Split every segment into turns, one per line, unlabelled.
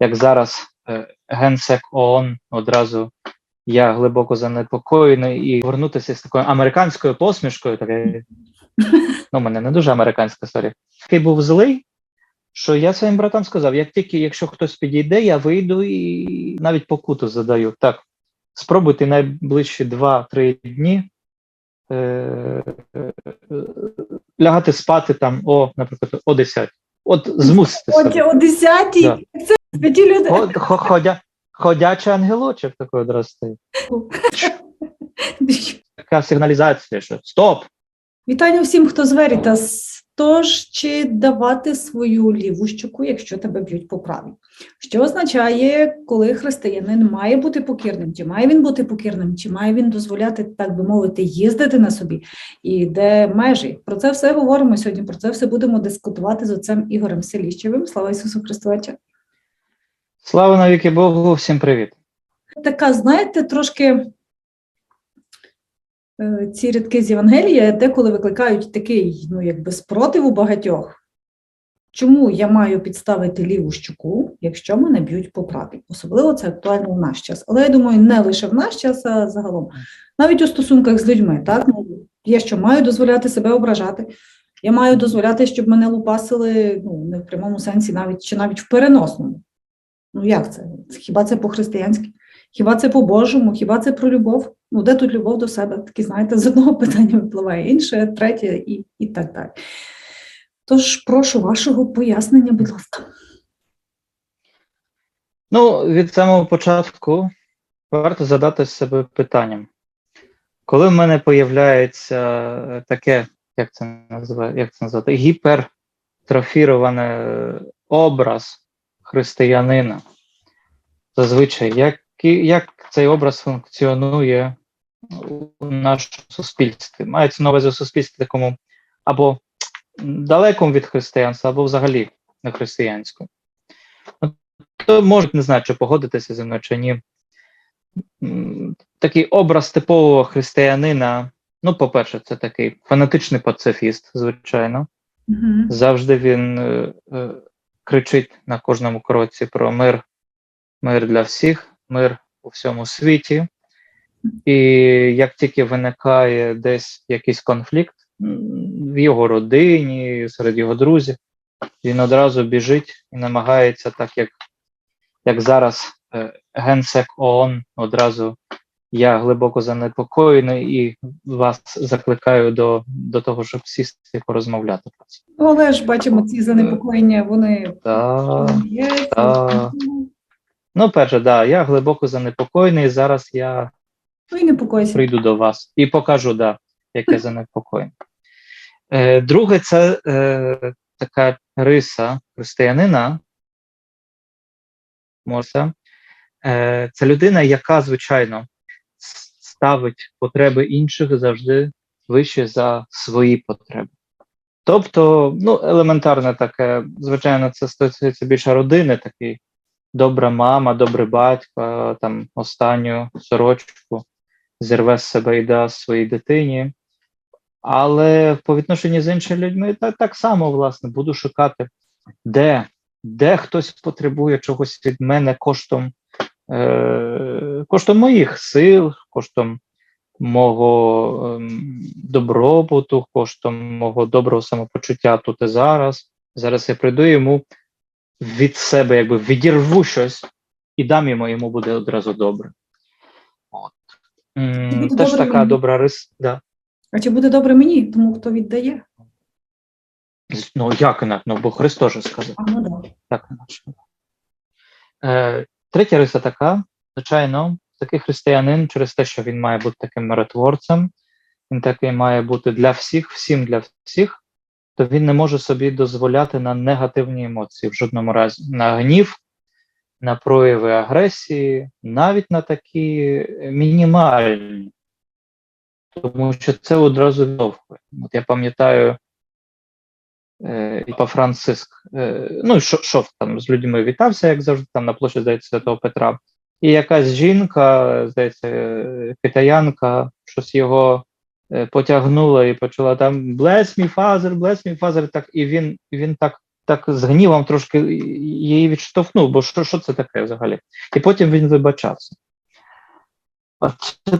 як зараз е, генсек ООН одразу я глибоко занепокоєний і повернутися з такою американською посмішкою, такий, ну, мене не дуже американська сорі. Такий був злий, що я своїм братам сказав: як тільки якщо хтось підійде, я вийду і навіть покуту задаю. Так, спробуйте найближчі 2-3 дні. Е, е, лягати спати там, о, наприклад, о 10. От змусити себе.
о 10
Да.
це святі люди.
Хо- хо- Ходя, ходячий ангелочок такий одразу. Така сигналізація, що стоп!
Вітання всім, хто з Veritas. Тож, чи давати свою ліву щоку, якщо тебе б'ють по правій? Що означає, коли християнин має бути покірним? Чи має він бути покірним, чи має він дозволяти, так би мовити, їздити на собі? І де межі? Про це все говоримо сьогодні. Про це все будемо дискутувати з отцем Ігорем Селіщевим. Слава Ісусу Христу!
Слава навіки Богу, всім привіт.
така, знаєте, трошки е, ці рядки з Євангелія деколи викликають такий, ну, якби спротив у багатьох. Чому я маю підставити ліву щуку, якщо мене б'ють по правій? Особливо це актуально в наш час. Але я думаю, не лише в наш час, а загалом. Навіть у стосунках з людьми, так? Ну, я що маю дозволяти себе ображати. Я маю дозволяти, щоб мене лупасили ну, не в прямому сенсі, навіть чи навіть в переносному. Ну як це? Хіба це по-християнськи? Хіба це по-божому? Хіба це про любов? Ну, де тут любов до себе? Такі, знаєте, з одного питання випливає інше, третє і, і так далі. Тож прошу вашого пояснення, будь ласка.
Ну, від самого початку варто задати себе питанням. Коли в мене появляється таке, як це називає, як це назвати, гіпертрофіроване образ християнина, зазвичай, як, як цей образ функціонує у нашому суспільстві? Мається на увазі у суспільстві такому або далекому від християнства, або взагалі не християнському. Ну, то можуть не знаю, чи погодитися зі мною чи ні. Такий образ типового християнина. Ну, по-перше, це такий фанатичний пацифіст, звичайно.
Угу.
Завжди він е, е, кричить на кожному кроці про мир, мир для всіх, мир у всьому світі. І як тільки виникає десь якийсь конфлікт в його родині, серед його друзів, він одразу біжить і намагається, так як, як зараз е, генсек ООН одразу я глибоко занепокоєний і вас закликаю до, до того, щоб сісти і порозмовляти про це.
Але ж бачимо, ці занепокоєння, вони
Так.
є.
та. Ну, перше, да, я глибоко занепокоєний. і Зараз я
Ну і не
прийду до вас і покажу, да, яке занепокоєння. Е, друге, це е, така риса християнина. Можна. Е, це людина, яка, звичайно, ставить потреби інших завжди вище за свої потреби. Тобто, ну, елементарне таке, звичайно, це стосується більше родини, такий добра мама, добрий батько, там останню сорочку зірве з себе і дасть своїй дитині. Але по відношенню з іншими людьми так, так само, власне, буду шукати, де, де хтось потребує чогось від мене коштом, коштом моїх сил, коштом мого ем, добробуту, коштом мого доброго самопочуття тут і зараз. Зараз я прийду йому від себе, якби відірву щось і дам йому, йому буде одразу добре. От. М, Теж
добре
така
мені.
добра рис. Да.
А чи буде добре мені, тому хто віддає?
Ну, як інакше? Ну, бо Христос же сказав.
А ну да.
Так інакше. Е, третя риса така, звичайно, такий християнин через те, що він має бути таким миротворцем, він такий має бути для всіх, всім для всіх, то він не може собі дозволяти на негативні емоції в жодному разі, на гнів, на прояви агресії, навіть на такі мінімальні. Тому що це одразу відштовхує. От я пам'ятаю, е, Папа Франциск, е, ну, йшов йшов там з людьми, вітався, як завжди, там на площі, здається, Святого Петра. І якась жінка, здається, е, китаянка, щось його потягнула і почала там bless me, father, bless me, father, так, і він, він так так з гнівом трошки її відштовхнув, бо що, що це таке взагалі? І потім він вибачався. Це-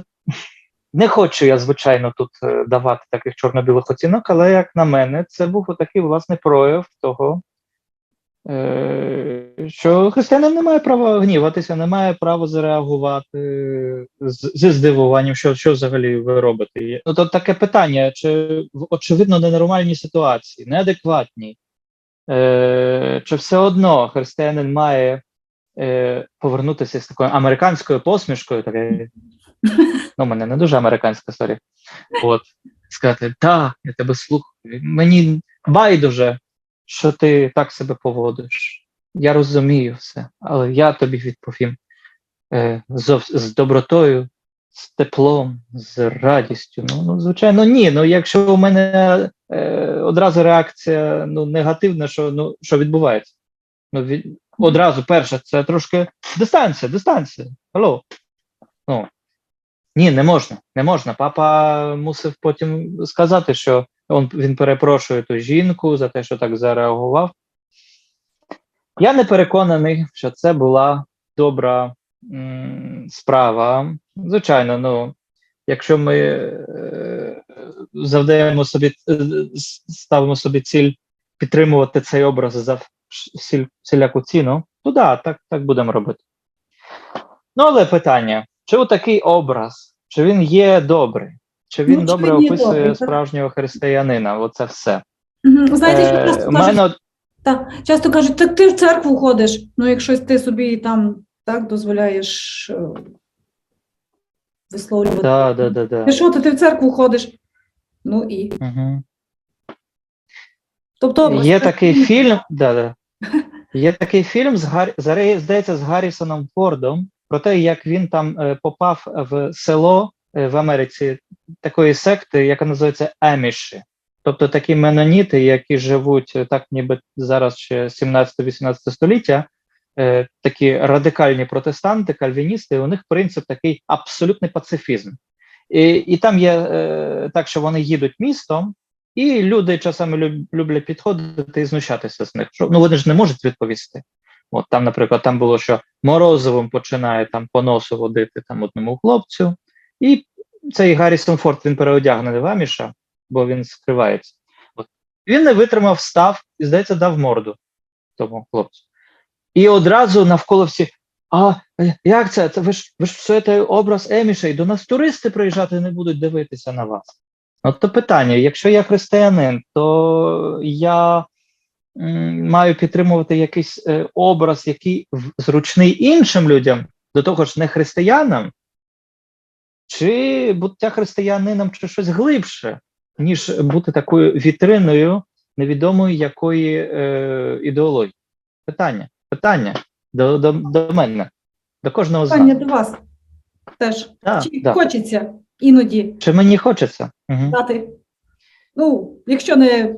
Не хочу я, звичайно, тут е, давати таких чорно-білих оцінок, але, як на мене, це був такий власний прояв того, е, що християнин не має права гніватися, не має права зареагувати з- зі здивуванням, що, що взагалі ви робите. Ну, то таке питання: чи очевидно ненормальній ситуації, неадекватній, е, чи все одно християнин має е, повернутися з такою американською посмішкою, таке, ну, мене не дуже американська сорі. От, сказати, так, я тебе слухаю. Мені байдуже, що ти так себе поводиш. Я розумію все, але я тобі відповім е, з, з добротою, з теплом, з радістю. Ну, ну звичайно, ні. Ну, якщо у мене е, одразу реакція ну, негативна, що, ну, що відбувається? Ну, від, одразу перше, це трошки дистанція, дистанція. Алло. Ну, ні, не можна, не можна. Папа мусив потім сказати, що он, він перепрошує ту жінку за те, що так зареагував. Я не переконаний, що це була добра м, справа. Звичайно, ну, якщо ми е, завдаємо собі, е, ставимо собі ціль підтримувати цей образ за всіляку ціну, то да, так, так будемо робити. Ну, але питання: чи такий образ, чи він є добрий, чи він
Ну, чи
добре
він
описує
добрий,
справжнього християнина? Оце все.
Мгм. Знаєте, що
Е,
часто
у
кажуть,
мене
так, часто кажуть, так ти в церкву ходиш. Ну, якщо ти собі там так дозволяєш е, висловлювати.
да, да, да, да.
Ти що, ти, ти в церкву ходиш? Ну і.
Угу.
Тобто,
Є такий фільм, да, да. Є такий фільм з Гар... здається, з Гаррісоном Фордом про те, як він там е, попав в село е, в Америці такої секти, яка називається Еміші. Тобто такі меноніти, які живуть е, так, ніби зараз ще 17-18 століття, е, такі радикальні протестанти, кальвіністи, у них принцип такий абсолютний пацифізм. І, і там є е, так, що вони їдуть містом, і люди часами люб- люблять підходити і знущатися з них. Що, ну вони ж не можуть відповісти. От там, наприклад, там було, що Морозовим починає там по носу водити там одному хлопцю, і цей Гаррісон Форд він переодягнений в Аміша, бо він скривається. От. Він не витримав, став і, здається, дав морду тому хлопцю. І одразу навколо всі. А е, як це? це ви ж ви ж все образ Еміша, і до нас туристи приїжджати не будуть дивитися на вас. От то питання: якщо я християнин, то я маю підтримувати якийсь е, образ, який зручний іншим людям, до того ж не християнам, чи буття християнином, чи щось глибше, ніж бути такою вітриною невідомої якої е, ідеології. Питання, питання до, до, до мене, до кожного з
питання до вас теж.
Да,
Чи
да.
хочеться іноді
Чи мені хочеться? Угу.
дати? Ну, якщо не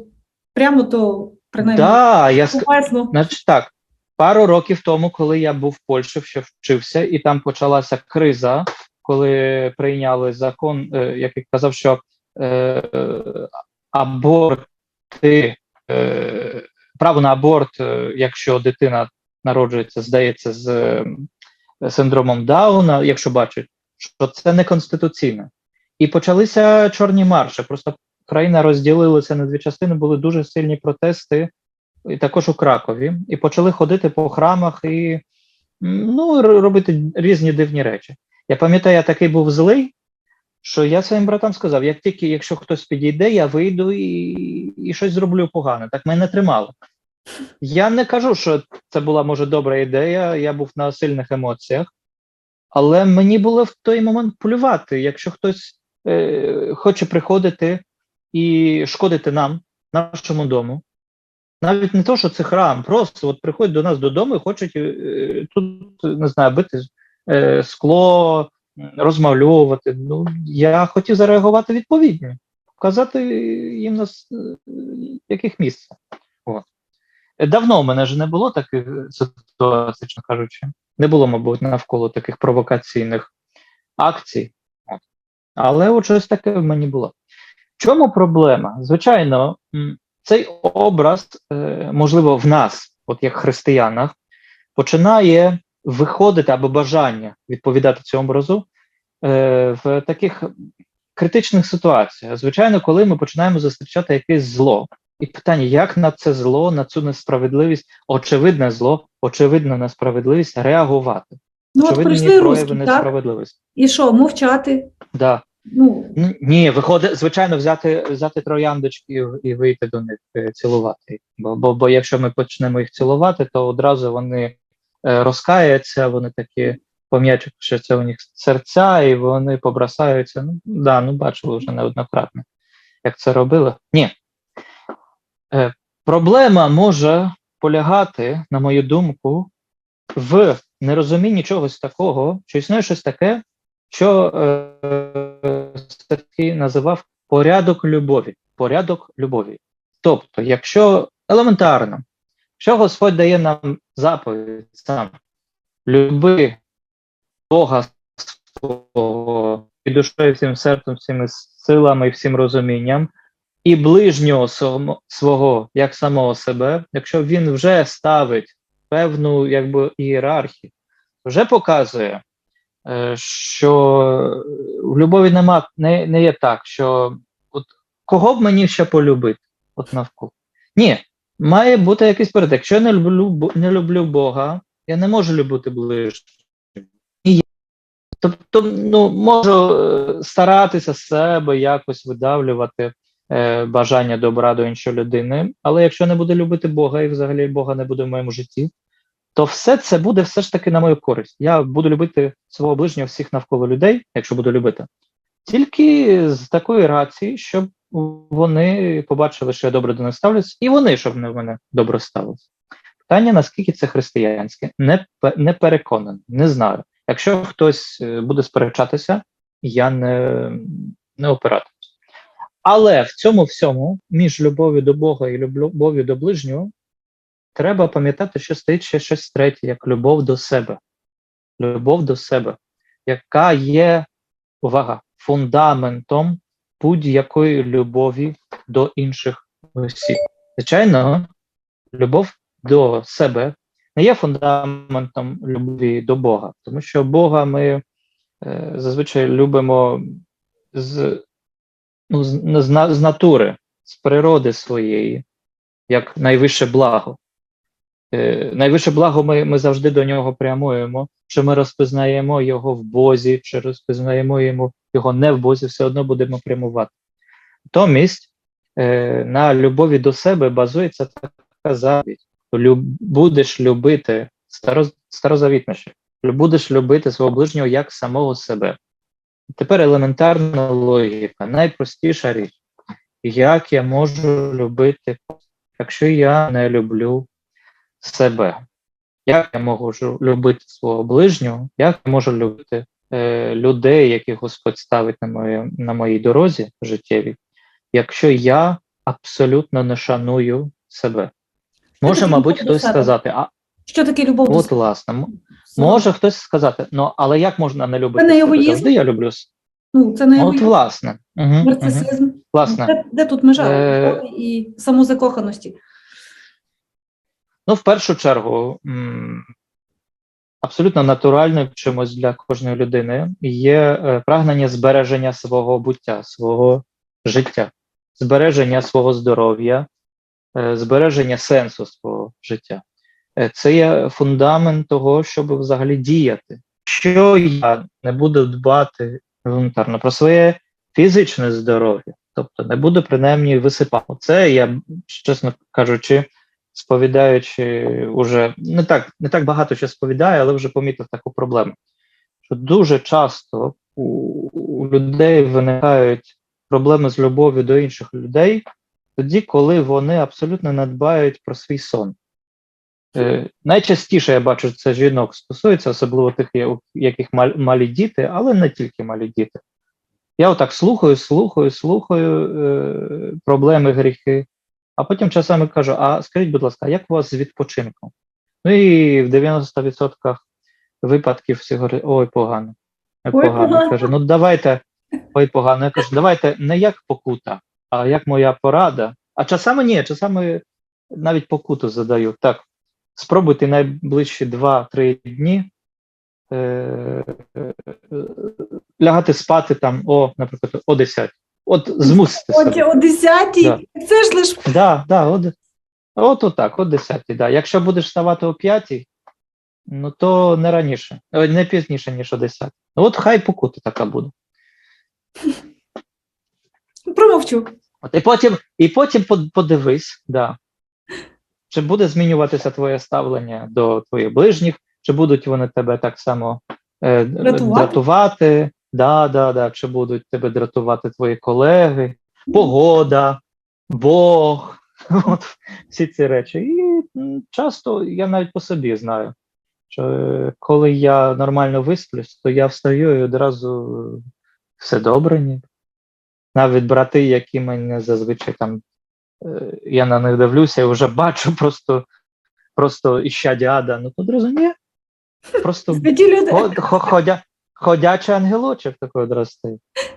прямо, то принаймні
Да, я ск... Значить так, пару років тому, коли я був в Польщі, ще вчився, і там почалася криза, коли прийняли закон, е, який казав, що е, аборти, е, право на аборт, е, якщо дитина народжується, здається, з е, синдромом Дауна, якщо бачать, що це не конституційно. І почалися чорні марші. Просто країна розділилася на дві частини, були дуже сильні протести і також у Кракові, і почали ходити по храмах і ну, робити різні дивні речі. Я пам'ятаю, я такий був злий, що я своїм братам сказав: як тільки якщо хтось підійде, я вийду і, і щось зроблю погане. Так мене тримали. Я не кажу, що це була може добра ідея, я був на сильних емоціях, але мені було в той момент плювати, якщо хтось е, хоче приходити і шкодити нам, нашому дому. Навіть не то, що це храм, просто от приходять до нас додому і хочуть е, тут, не знаю, бити е, скло, розмальовувати. Ну, я хотів зареагувати відповідно, показати їм на е, яких. Е, Давно в мене ж не було таких е, ситуацій, кажучи. Не було, мабуть, навколо таких провокаційних акцій. Але от щось таке в мені було. Чому проблема? Звичайно, цей образ, е, можливо, в нас, от як християнах, починає виходити або бажання відповідати цьому образу е, в таких критичних ситуаціях. Звичайно, коли ми починаємо зустрічати якесь зло, і питання, як на це зло, на цю несправедливість, очевидне зло, очевидна несправедливість реагувати.
Ну, от
Очевидні
прийшли
прояви
русські, так?
несправедливості.
І що, мовчати?
Да.
Ну,
Ні, виходить, звичайно, взяти, взяти трояндочки і вийти до них е, цілувати. Бо, бо, бо якщо ми почнемо їх цілувати, то одразу вони е, розкаються, вони такі пом'ячуть, що це у них серця, і вони побросаються. Ну, да, ну бачили вже неоднократно, як це робили. Ні. Е, проблема може полягати, на мою думку, в нерозумінні чогось такого, що існує щось таке, що е, такий називав порядок любові. Порядок любові. Тобто, якщо елементарно, що Господь дає нам заповідь сам, люби Бога свого і душою, всім серцем, всіми силами і всім розумінням, і ближнього свого як самого себе, якщо він вже ставить певну якби ієрархію, вже показує, е, що в любові нема, не, не є так, що от кого б мені ще полюбити от навколо. Ні, має бути якийсь порядок. Якщо я не люблю, не люблю Бога, я не можу любити я. Тобто, ну, можу е, старатися себе якось видавлювати е, бажання добра до іншої людини, але якщо не буду любити Бога і взагалі Бога не буде в моєму житті, то все це буде все ж таки на мою користь. Я буду любити свого ближнього всіх навколо людей, якщо буду любити, тільки з такої рації, щоб вони побачили, що я добре до них ставлюсь, і вони, щоб не в мене добре ставились. Питання, наскільки це християнське, не, не переконаний, не знаю. Якщо хтось е, буде сперечатися, я не, не опиратимусь. Але в цьому всьому, між любов'ю до Бога і любов'ю до ближнього, треба пам'ятати, що стоїть ще щось третє, як любов до себе. Любов до себе, яка є увага, фундаментом будь-якої любові до інших осіб. Звичайно, любов до себе не є фундаментом любові до Бога, тому що Бога ми е, зазвичай любимо з, ну, з, з, з натури, з природи своєї, як найвище благо. Е, найвище благо ми, ми завжди до нього прямуємо, чи ми розпізнаємо його в Бозі, чи розпізнаємо йому його не в Бозі, все одно будемо прямувати. Натомість е, на любові до себе базується така заповідь. Люб, будеш любити старо, старозавітне ще, будеш любити свого ближнього як самого себе. Тепер елементарна логіка, найпростіша річ. Як я можу любити, якщо я не люблю себе? Як я можу любити свого ближнього? Як я можу любити е, людей, яких Господь ставить на, моє, на моїй дорозі життєвій, якщо я абсолютно не шаную себе? Може, мабуть, хтось
себе?
сказати, а
що таке любов до
от
себе?
власне, може хтось сказати, ну але як можна не любити
не
себе? Завжди я люблю
Ну, це не
От власне. Угу, угу. Власне.
Де, де тут межа
Е,
і самозакоханості?
Ну, в першу чергу, абсолютно натуральним чимось для кожної людини є е, прагнення збереження свого буття, свого життя, збереження свого здоров'я, е, збереження сенсу свого життя. Е, Це є фундамент того, щоб взагалі діяти. Що я не буду дбати елементарно про своє фізичне здоров'я, тобто не буду принаймні висипати. Це я, чесно кажучи, сповідаючи уже не так, не так багато що сповідаю, але вже помітив таку проблему. Що дуже часто у, у людей виникають проблеми з любов'ю до інших людей, тоді, коли вони абсолютно не дбають про свій сон. Е, найчастіше я бачу, це жінок стосується, особливо тих, у яких мал- малі діти, але не тільки малі діти. Я отак слухаю, слухаю, слухаю е, проблеми, гріхи, а потім часами кажу: а скажіть, будь ласка, як у вас з відпочинком? Ну і в 90% випадків всі говорять, ой, погано. Ой,
Ой,
погано.
погано.
Кажу, ну давайте, ой, погано. Я кажу, давайте не як покута, а як моя порада. А часами ні, часами навіть покуту задаю. Так, спробуйте найближчі 2-3 дні е, е, лягати спати там, о, наприклад, о 10. От змусити
От
себе.
о 10
Да.
це ж лиш
Да, да, от, от отак, о 10, да. Якщо будеш вставати о 5, ну то не раніше, не пізніше, ніж о 10. Ну, От хай покута така буде.
промовчу.
От, і потім, і потім подивись, да. чи буде змінюватися твоє ставлення до твоїх ближніх, чи будуть вони тебе так само е,
Дратувати?
дратувати, да, да, да, чи будуть тебе дратувати твої колеги, погода, Бог, от всі ці речі. І часто я навіть по собі знаю, що е, коли я нормально висплюсь, то я встаю і одразу е, все добре, ні. Навіть брати, які мене зазвичай там, е, я на них дивлюся і вже бачу просто, просто іща діада. Ну, одразу ні. Просто
Святі люди.
Хо- хо- ходя, ходячий ангелочок такий одразу.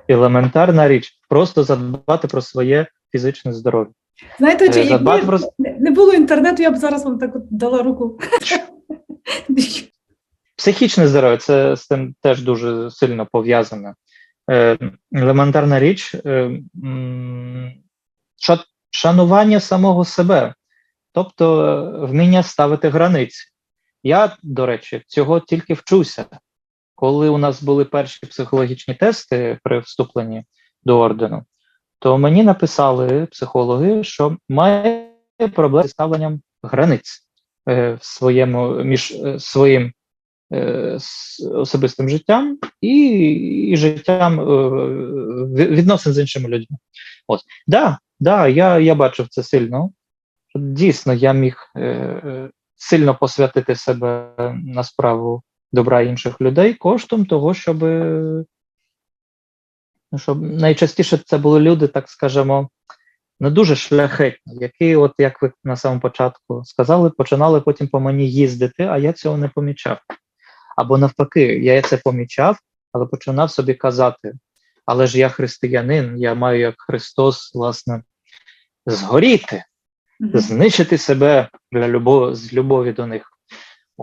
Елементарна річ. Просто задбати про своє фізичне здоров'я.
Знаєте, чи
Е,
якби
про-
не- було інтернету, я б зараз вам так от дала руку.
Психічне здоров'я це з тим теж дуже сильно пов'язане. Е, елементарна річ е, шанування самого себе, тобто вміння ставити границі. Я, до речі, цього тільки вчуся. Коли у нас були перші психологічні тести при вступленні до ордену, то мені написали психологи, що має проблеми з ставленням границь е, в своєму між е, своїм е, особистим життям і, і життям е, відносин з іншими людьми. От да, да, я, я бачив це сильно. Дійсно, я міг е, е, сильно посвятити себе на справу добра інших людей коштом того, щоб, е, ну, щоб найчастіше це були люди, так скажемо, не дуже шляхетні, які, от як ви на самому початку сказали, починали потім по мені їздити, а я цього не помічав. Або навпаки, я це помічав, але починав собі казати: але ж я християнин, я маю як Христос, власне, згоріти, знищити себе для любов, з любові до них.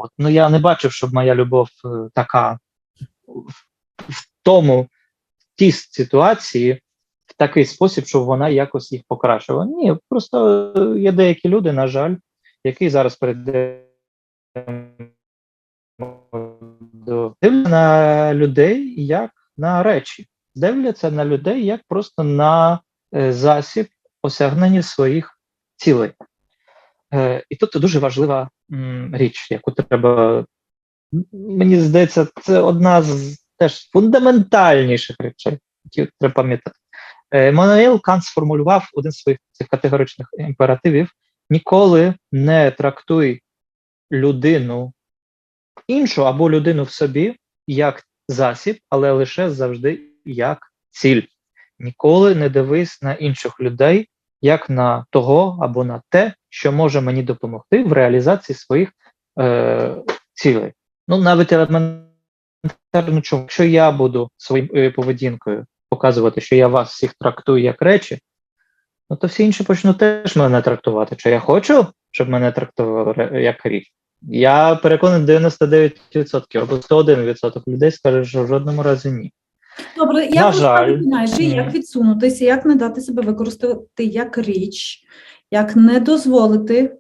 От. Ну я не бачив, щоб моя любов е, така в, тому, в тій ситуації, в такий спосіб, щоб вона якось їх покращила. Ні, просто е, є деякі люди, на жаль, які зараз до дивляться на людей як на речі, дивляться на людей як просто на е, засіб осягнення своїх цілей. І тут дуже важлива річ, яку треба, мені здається, це одна з теж фундаментальніших речей, які треба пам'ятати. Еммануел Кант сформулював один з своїх цих категоричних імперативів: ніколи не трактуй людину іншу або людину в собі як засіб, але лише завжди як ціль. Ніколи не дивись на інших людей як на того або на те, що може мені допомогти в реалізації своїх е, цілей. Ну, навіть елементарно, чому, якщо я буду своєю е, поведінкою показувати, що я вас всіх трактую як речі, ну то всі інші почнуть теж мене трактувати. Чи я хочу, щоб мене трактували як річ? Я переконаний 99% або 101% людей скаже, що в жодному разі ні.
Добре,
На
як
жаль.
знаєш, як відсунутися, як не дати себе використати як річ, як не дозволити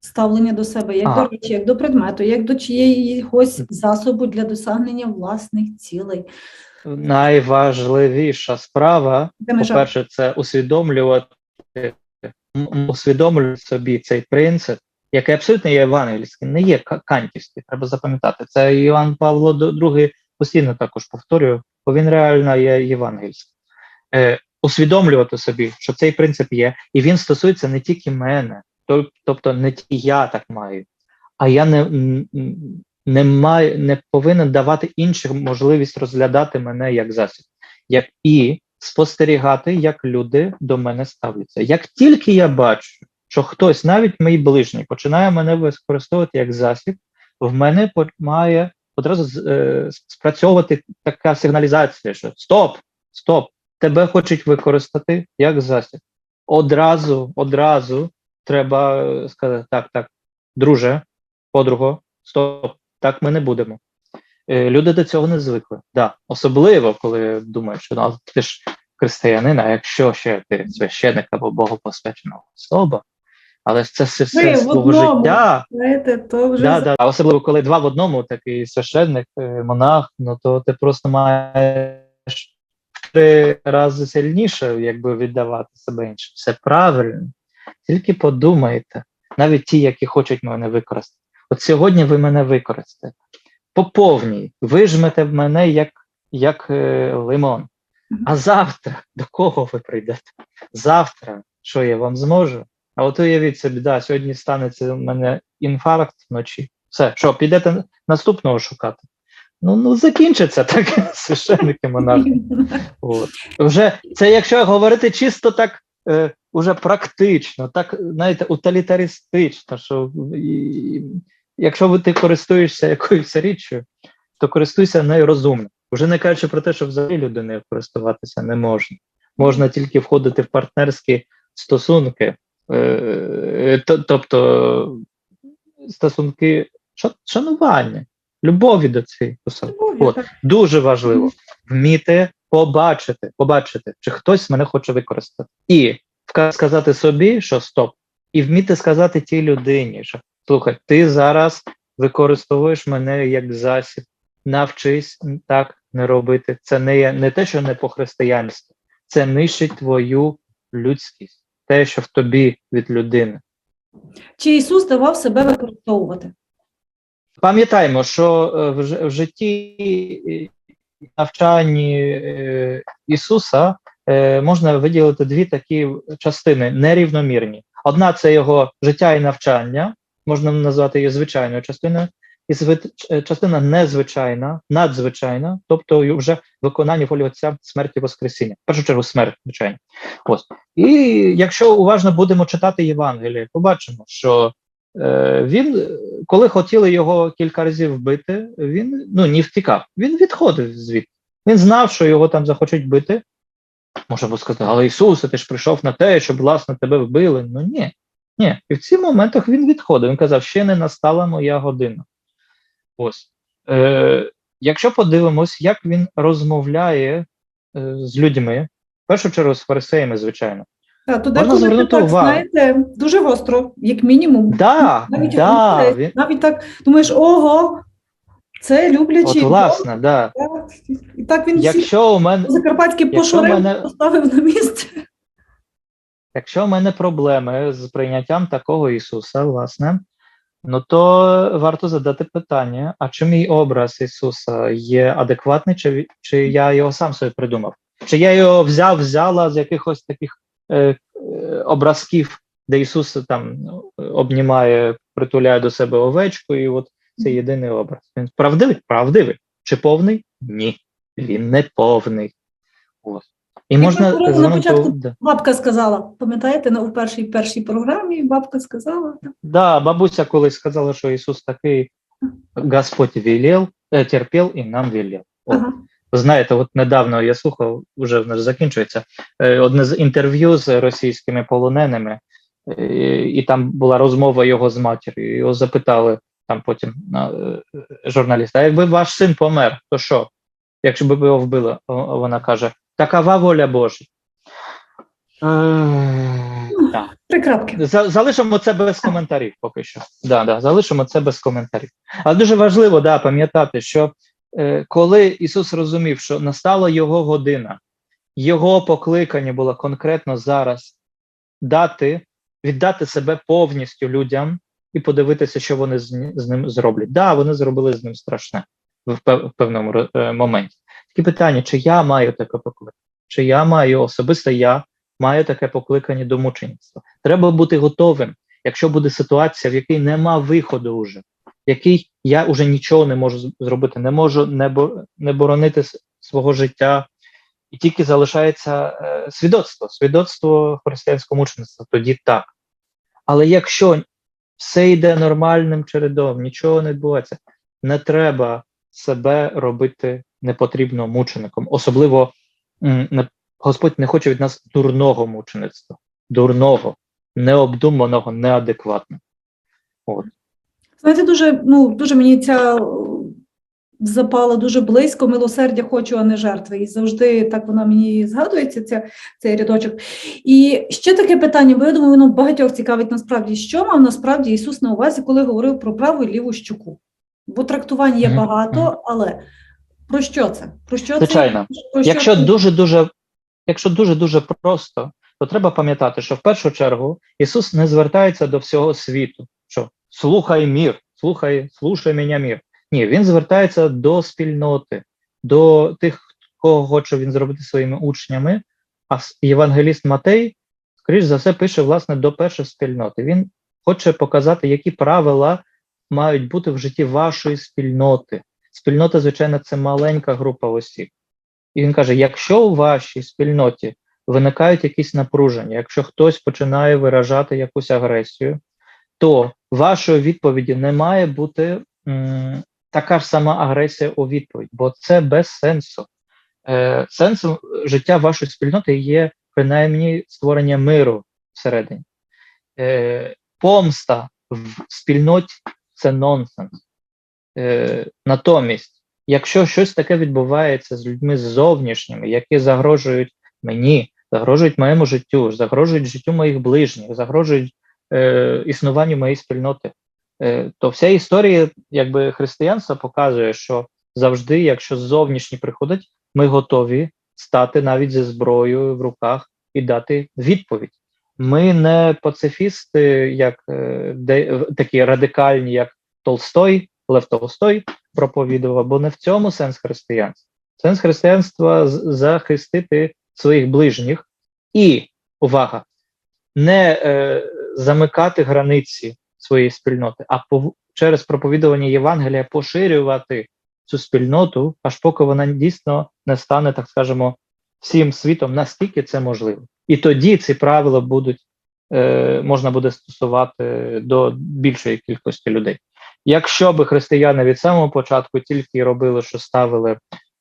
ставлення до себе, як
Ага.
до речі, як до предмету, як до чиєїсь засобу для досягнення власних цілей.
Найважливіша справа По-перше, це усвідомлювати, усвідомлювати собі цей принцип, який абсолютно є євангельський, не є ка- кантівський. Треба запам'ятати. Це Іван Павло II постійно також повторює, бо він реально є євангельський. Е, усвідомлювати собі, що цей принцип є, і він стосується не тільки мене, тобто не тільки я так маю, а я не, не маю, не повинен давати іншим можливість розглядати мене як засіб, як і спостерігати, як люди до мене ставляться. Як тільки я бачу, що хтось, навіть мій ближній, починає мене використовувати як засіб, в мене має одразу е, спрацьовувати така сигналізація, що стоп, стоп, тебе хочуть використати як засіб. одразу, одразу треба е, сказати: так, так, друже, подруго, стоп, так ми не будемо. Е, Люди до цього не звикли. Да. Особливо, коли думаєш, що ну, ти ж християнин, а якщо ще ти священик або богопосвячена особа, але ж це все, все
в
свого
одному.
життя.
Знаєте, то вже
Да,
за-
да. А особливо, коли два в одному, такий священник, е, монах, ну то ти просто маєш три рази сильніше, якби віддавати себе іншим. Все правильно. Тільки подумайте, навіть ті, які хочуть мене використати. От сьогодні ви мене використаєте. По повній, вижмете в мене як, як е, лимон. А завтра до кого ви прийдете? Завтра, що я вам зможу? А от уявіть собі, да, сьогодні станеться у мене інфаркт вночі. Все, що, підете наступного шукати? Ну, ну закінчиться так, священники монахи. От. Вже це якщо говорити чисто так, е, уже практично, так, знаєте, утилітаристично, що і, якщо ти користуєшся якоюсь річчю, то користуйся нею розумно. Вже не кажучи про те, що взагалі людиною користуватися не можна. Можна тільки входити в партнерські стосунки, то- тобто стосунки шанування, любові до цієї особи. От. Дуже важливо вміти побачити, побачити, чи хтось мене хоче використати, і сказати собі, що стоп, і вміти сказати тій людині, що слухай, ти зараз використовуєш мене як засіб, навчись так не робити. Це не є не те, що не по християнству, це нищить твою людськість, те, що в тобі від людини.
Чи Ісус давав себе використовувати?
Пам'ятаємо, що е, в, житті навчанні е, Ісуса е, можна виділити дві такі частини нерівномірні. Одна це його життя і навчання, можна назвати її звичайною частиною, і е, частина незвичайна, надзвичайна, тобто вже виконання волі Отця смерті Воскресіння. В першу чергу смерть, звичайно. Ось. І якщо уважно будемо читати Євангеліє, побачимо, що е, він, коли хотіли його кілька разів вбити, він ну не втікав, він відходив звідти. Він знав, що його там захочуть бити. Може би сказати, але Ісусе, ти ж прийшов на те, щоб власне тебе вбили. Ну ні. Ні. І в цих моментах він відходив. Він казав, ще не настала моя година. Ось. Е, якщо подивимось, як він розмовляє е, з людьми, в першу чергу з фарисеями, звичайно.
Так, то
Можна звернути
так,
увагу.
знаєте, дуже гостро, як мінімум.
Да,
навіть,
да,
навіть,
він,
навіть так думаєш, ого, це
от
люблячий.
власне, да.
І так він всі
Якщо у мене
закарпатські
якщо
пошурив,
мене-
поставив на місце.
Якщо в мене проблеми з прийняттям такого Ісуса, власне, ну то варто задати питання: а чи мій образ Ісуса є адекватний, чи, чи я його сам собі придумав? Чи я його взяв, взяла з якихось таких е, е, образків, де Ісус там ну, обнімає, притуляє до себе овечку, і от це єдиний образ. Він правдивий? Правдивий. Чи повний? Ні. Він не повний. Ось. І можна
говорили на початку,
да.
Бабка сказала, пам'ятаєте, на- у першій першій програмі бабка сказала, так,
Да, бабуся колись сказала, що Ісус такий Господь велел, е, терпів і нам велел.
Ага.
Ви знаєте, от недавно я слухав, вже в нас закінчується, е, одне з інтерв'ю з російськими полоненими, е, і там була розмова його з матір'ю. Його запитали там потім журналіста: а якби ваш син помер, то що? Якщо б його вбили, вона каже: такова воля Божа. Е, так.
Три
Залишимо це без коментарів поки що. Да, да, залишимо це без коментарів. Але дуже важливо да, пам'ятати, що е, коли Ісус розумів, що настала Його година, Його покликання було конкретно зараз дати, віддати себе повністю людям і подивитися, що вони з, з ним зроблять. Да, вони зробили з ним страшне в, пев- в певному е, моменті. Такі питання: чи я маю таке покликання? Чи я маю особисто я маю таке покликання до мучеництва? Треба бути готовим, якщо буде ситуація, в якій нема виходу вже, в якій я вже нічого не можу зробити, не можу не, бо, не боронити свого життя, і тільки залишається е, свідоцтво, свідоцтво християнського мучеництва, тоді так. Але якщо все йде нормальним чередом, нічого не відбувається, не треба себе робити непотрібно мучеником. Особливо Господь не хоче від нас дурного мучеництва. дурного, необдуманого, неадекватного.
Знаєте, дуже, ну, дуже мені ця е, запала дуже близько, милосердя хочу, а не жертви. І завжди так вона мені згадується, ця, цей рядочок. І ще таке питання, бо я думаю, воно багатьох цікавить насправді, що мав насправді Ісус на увазі, коли говорив про праву і ліву щуку. Бо трактувань є багато, але про що це? Про що
Звичайно.
це? Про що
Якщо
це?
дуже дуже, якщо дуже дуже просто, то треба пам'ятати, що в першу чергу Ісус не звертається до всього світу, що слухай мір, слухай, слушай мене мір. Ні, він звертається до спільноти, до тих, кого хоче він зробити своїми учнями. А євангеліст Матей, скоріш за все, пише власне до першої спільноти. Він хоче показати, які правила мають бути в житті вашої спільноти. Спільнота, звичайно, це маленька група осіб. І він каже: якщо у вашій спільноті виникають якісь напруження, якщо хтось починає виражати якусь агресію, то вашої відповіді не має бути м, така ж сама агресія у відповідь, бо це без сенсу. Е, сенсом життя вашої спільноти є принаймні створення миру всередині. Е, помста в спільноті це нонсенс. Е, натомість, якщо щось таке відбувається з людьми зовнішніми, які загрожують мені, загрожують моєму життю, загрожують життю моїх ближніх, загрожують е, існуванню моєї спільноти, е, то вся історія якби християнства показує, що завжди, якщо зовнішні приходять, ми готові стати навіть зі зброєю в руках і дати відповідь. Ми не пацифісти, як е, де, такі радикальні, як Толстой, Лев Толстой проповідував, бо не в цьому сенс християнства. Сенс християнства захистити своїх ближніх і увага, не е, замикати границі своєї спільноти, а пов- через проповідування Євангелія поширювати цю спільноту, аж поки вона дійсно не стане, так скажемо, всім світом, наскільки це можливо. І тоді ці правила будуть е, можна буде стосувати до більшої кількості людей. Якщо би християни від самого початку тільки робили, що ставили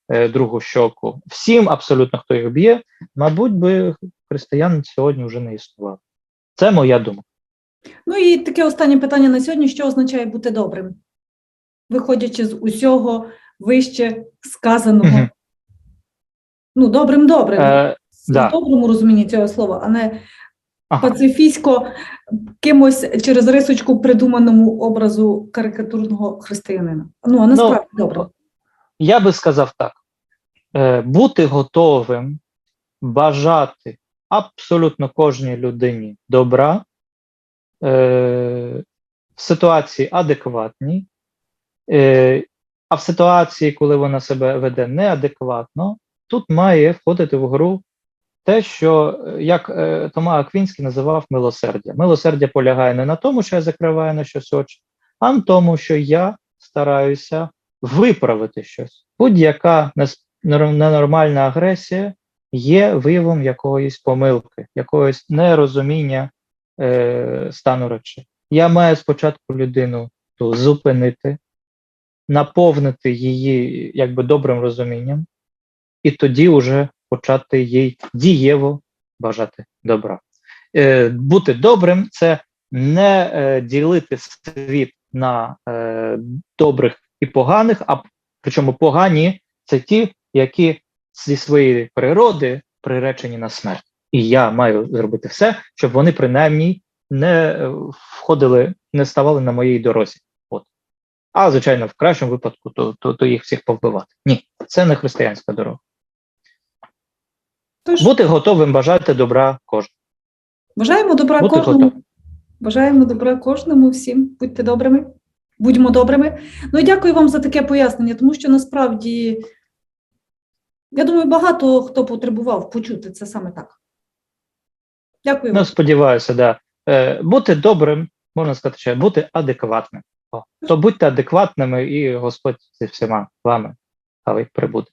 е, другу щоку всім, абсолютно хто їх б'є, мабуть, би християн сьогодні вже не існувало. Це моя думка.
Ну і таке останнє питання на сьогодні: що означає бути добрим? Виходячи з усього вище сказаного. Ну, добрим добрим.
Е,
в доброму розумінні цього слова, а не
ага.
пацифістсько кимось через рисочку придуманому образу карикатурного християнина. Ну, а насправді добре.
Я би сказав так: е, бути готовим бажати абсолютно кожній людині добра е, в ситуації адекватній, е, а в ситуації, коли вона себе веде неадекватно, тут має входити в гру те, що е, як е, Тома Аквінський називав милосердя. Милосердя полягає не на тому, що я закриваю на щось очі, а на тому, що я стараюся виправити щось. Будь-яка ненормальна агресія є виявом якоїсь помилки, якогось нерозуміння е, стану речей. Я маю спочатку людину ту зупинити, наповнити її якби добрим розумінням, і тоді вже почати їй дієво бажати добра. Е, бути добрим це не е, ділити світ на е, добрих і поганих, а причому погані це ті, які зі своєї природи приречені на смерть. І я маю зробити все, щоб вони принаймні не е, входили, не ставали на моїй дорозі. От. А звичайно, в кращому випадку, то, то, то їх всіх повбивати. Ні, це не християнська дорога.
Тож,
Бути готовим бажати добра кожному.
бажаємо добра
бути
кожному.
готовим.
Бажаємо добра кожному всім. Будьте добрими, будьмо добрими. Ну і дякую вам за таке пояснення, тому що насправді, я думаю, багато хто потребував почути це саме так. Дякую вам.
Ну, сподіваюся, да. Е, бути добрим, можна сказати, що бути адекватним. О, то будьте адекватними, і Господь зі всіма вами хай прибуде.